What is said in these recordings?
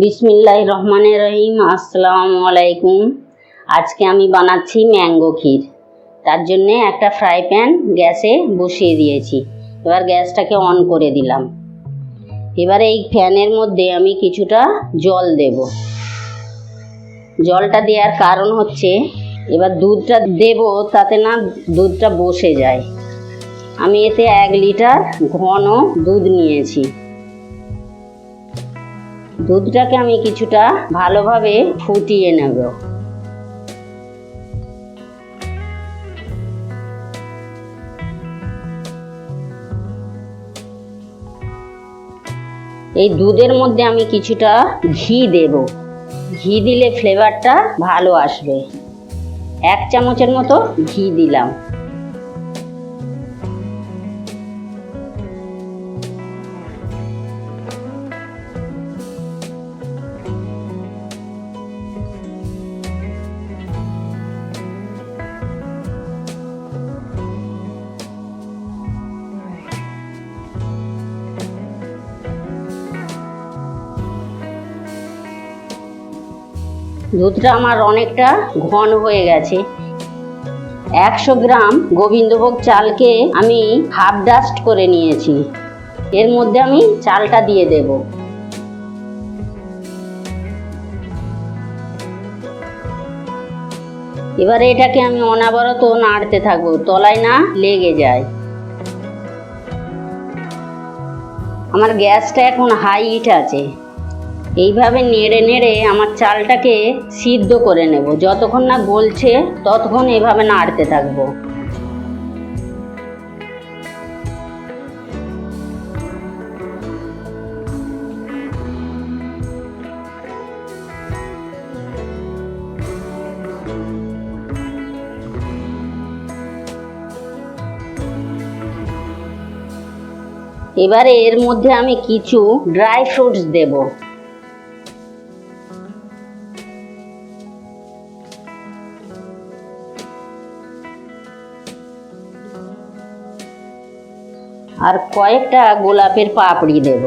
বিসমিল্লাহ রহমানের রহিম, আসসালামু আলাইকুম। আজকে আমি বানাচ্ছি ম্যাঙ্গো ক্ষীর। তার জন্যে একটা ফ্রাই প্যান গ্যাসে বসিয়ে দিয়েছি। এবার গ্যাসটাকে অন করে দিলাম। এবার এই ফ্যানের মধ্যে আমি কিছুটা জল দেব। জলটা দেওয়ার কারণ হচ্ছে, এবার দুধটা দেব তাতে না দুধটা বসে যায়। আমি এতে এক লিটার ঘন দুধ নিয়েছি। দুধটাকে আমি কিছুটা ভালোভাবে ফুটিয়ে নেব। এই দুধের মধ্যে আমি কিছুটা ঘি দেব। ঘি দিলে ফ্লেভারটা ভালো আসবে। এক চামচের মতো ঘি দিলাম। দুধটা আমার অনেকটা ঘন হয়ে গেছে। একশো গ্রাম গোবিন্দভোগ চালকে আমি হাফ ডাস্ট করে নিয়েছি। এর মধ্যে আমি চালটা দিয়ে দেব। এবারে এটাকে আমি অনাবরত নাড়তে থাকব, তলায় না লেগে যায়। আমার গ্যাসটা এখন হাই হিট আছে। এইভাবে নেড়ে নেড়ে আমার চালটাকে সিদ্ধ করে নেব। যতক্ষণ না গলছে, ততক্ষণ এভাবে নাড়তে থাকব। এবারে এর মধ্যে আমি কিছু ড্রাই ফ্রুটস দেবো। আর কয়েকটা গোলাপের পাপড়ি দেব।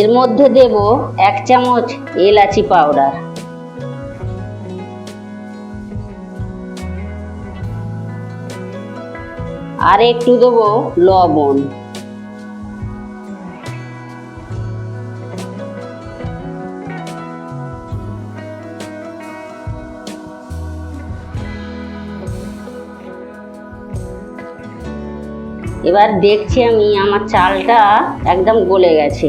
এর মধ্যে দেব এক চামচ এলাচি পাউডার। আর একটু দেবো লবণ। এবার দেখছি আমি, আমার চালটা একদম গলে গেছে।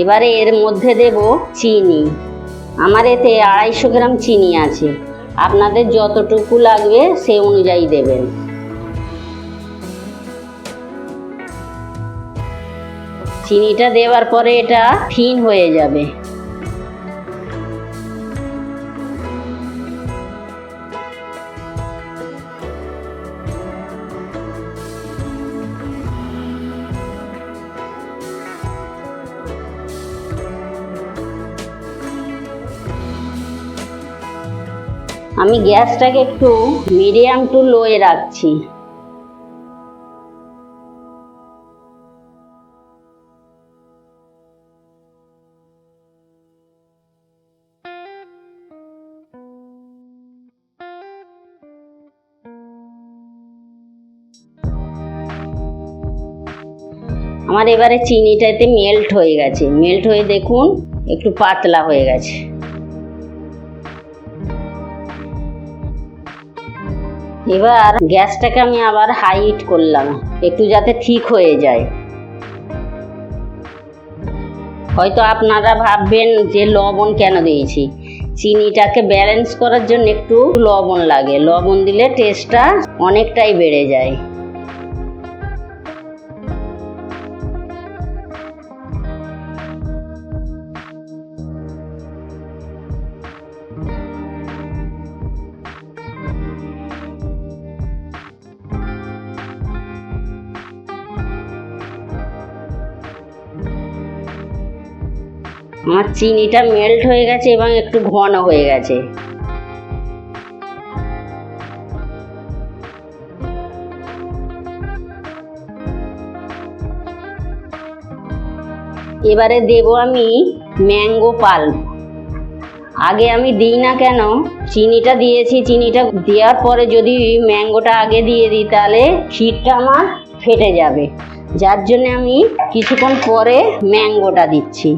এবারে এর মধ্যে দেব চিনি। আমার এতে আড়াইশো গ্রাম চিনি আছে। আপনাদের যতটুকু লাগবে সে অনুযায়ী দেবেন। চিনিটা দেওয়ার পরে এটা ফিন হয়ে যাবে। আমি গ্যাসটাকে একটু মিডিয়াম টু লোয়ে রাখছি। আমার এবারে চিনিটাতে মেল্ট হয়ে গেছে। মেল্ট হয়ে দেখুন, একটু পাতলা হয়ে গেছে। এবার গ্যাসটাকে আমি আবার হাই হিট করলাম, একটু যাতে ঠিক হয়ে যায়। হয়তো আপনারা ভাববেন যে লবণ কেন দিয়েছি? চিনিটাকে ব্যালেন্স করার জন্য একটু লবণ লাগে। লবণ দিলে টেস্টটা অনেকটাই বেড়ে যায়। আমার চিনিটা মেল্ট হয়ে গেছে এবং একটু ঘন হয়ে গেছে। এবারে দেব আমি ম্যাঙ্গো পাল্প আগে আমি দিই না কেন? চিনিটা দিয়েছি, চিনিটা দেওয়ার পরে যদি ম্যাঙ্গোটা আগে দিয়ে দিই, তাহলে ক্ষীরটা আমার ফেটে যাবে। যার জন্য আমি কিছুক্ষণ পরে ম্যাঙ্গোটা দিচ্ছি।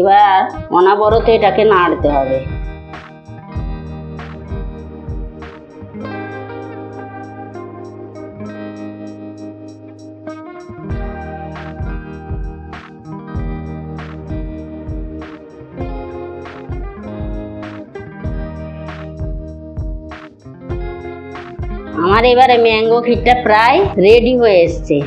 এবার অনাবরত এটাকে নাড়তে হবে। আমার এবারে ম্যাঙ্গো ক্ষীরটা প্রায় রেডি হয়ে এসছে।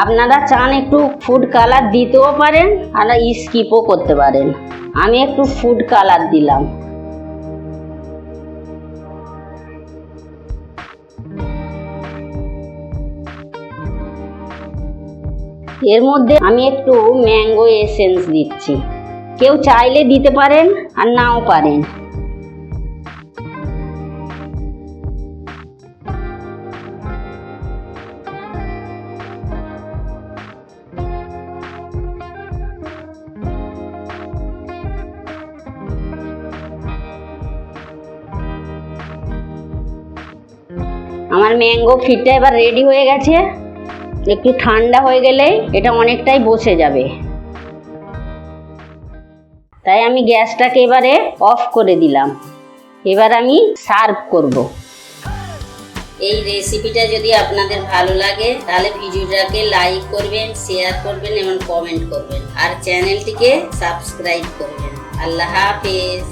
আপনারা চান একটু ফুড কালার দিতেও পারেন আর স্কিপও করতে পারেন। আমি একটু ফুড কালার দিলাম। এর মধ্যে আমি একটু ম্যাঙ্গো এসেন্স দিচ্ছি। কেউ চাইলে দিতে পারেন আর নাও পারেন। আমার ম্যাঙ্গো ক্ষীরটা এবার রেডি হয়ে গেছে। একটু ঠান্ডা হয়ে গেলে এটা অনেকটাই বসে যাবে। তাই আমি গ্যাসটাকে এবারে অফ করে দিলাম। এবার আমি সার্ভ করব। এই রেসিপিটা যদি আপনাদের ভালো লাগে, তাহলে ভিডিওটাকে লাইক করবেন শেয়ার করবেন এবং কমেন্ট করবেন। আর চ্যানেলটিকে সাবস্ক্রাইব করবেন। আল্লাহ হাফেজ।